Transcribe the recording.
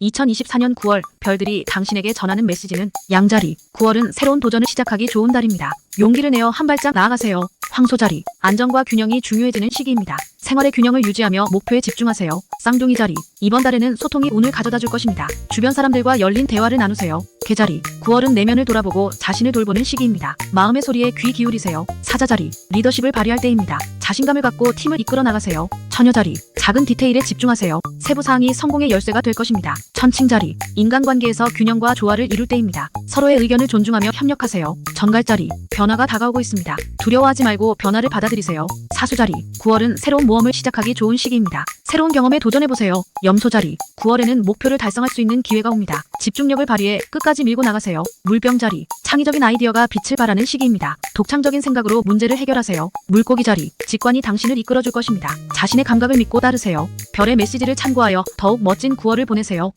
2024년 9월 별들이 당신에게 전하는 메시지는 양자리 9월은 새로운 도전을 시작하기 좋은 달입니다. 용기를 내어 한 발짝 나아가세요. 황소자리 안정과 균형이 중요해지는 시기입니다. 생활의 균형을 유지하며 목표에 집중하세요. 쌍둥이 자리 이번 달에는 소통이 운을 가져다 줄 것입니다. 주변 사람들과 열린 대화를 나누세요. 개자리 9월은 내면을 돌아보고 자신을 돌보는 시기입니다. 마음의 소리에 귀 기울이세요. 사자자리 리더십을 발휘할 때입니다. 자신감을 갖고 팀을 이끌어 나가세요. 처녀자리 작은 디테일에 집중하세요. 세부 사항이 성공의 열쇠가 될 것입니다. 천칭자리 인간관계에서 균형과 조화를 이룰 때입니다. 서로의 의견을 존중하며 협력하세요. 정갈자리 변화가 다가오고 있습니다. 두려워하지 말고 변화를 받아들이세요. 사수자리 9월은 새로운 모험을 시작하기 좋은 시기입니다. 새로운 경험에 도전해보세요. 염소자리 9월에는 목표를 달성할 수 있는 기회가 옵니다. 집중력을 발휘해 끝까지 밀고 나가세요. 물병 자리 창의적인 아이디어가 빛을 발하는 시기입니다. 독창적인 생각으로 문제를 해결하세요. 물고기 자리 직관이 당신을 이끌어줄 것입니다. 자신의 감각을 믿고 따르세요. 별의 메시지를 참고하여 더욱 멋진 9월을 보내세요.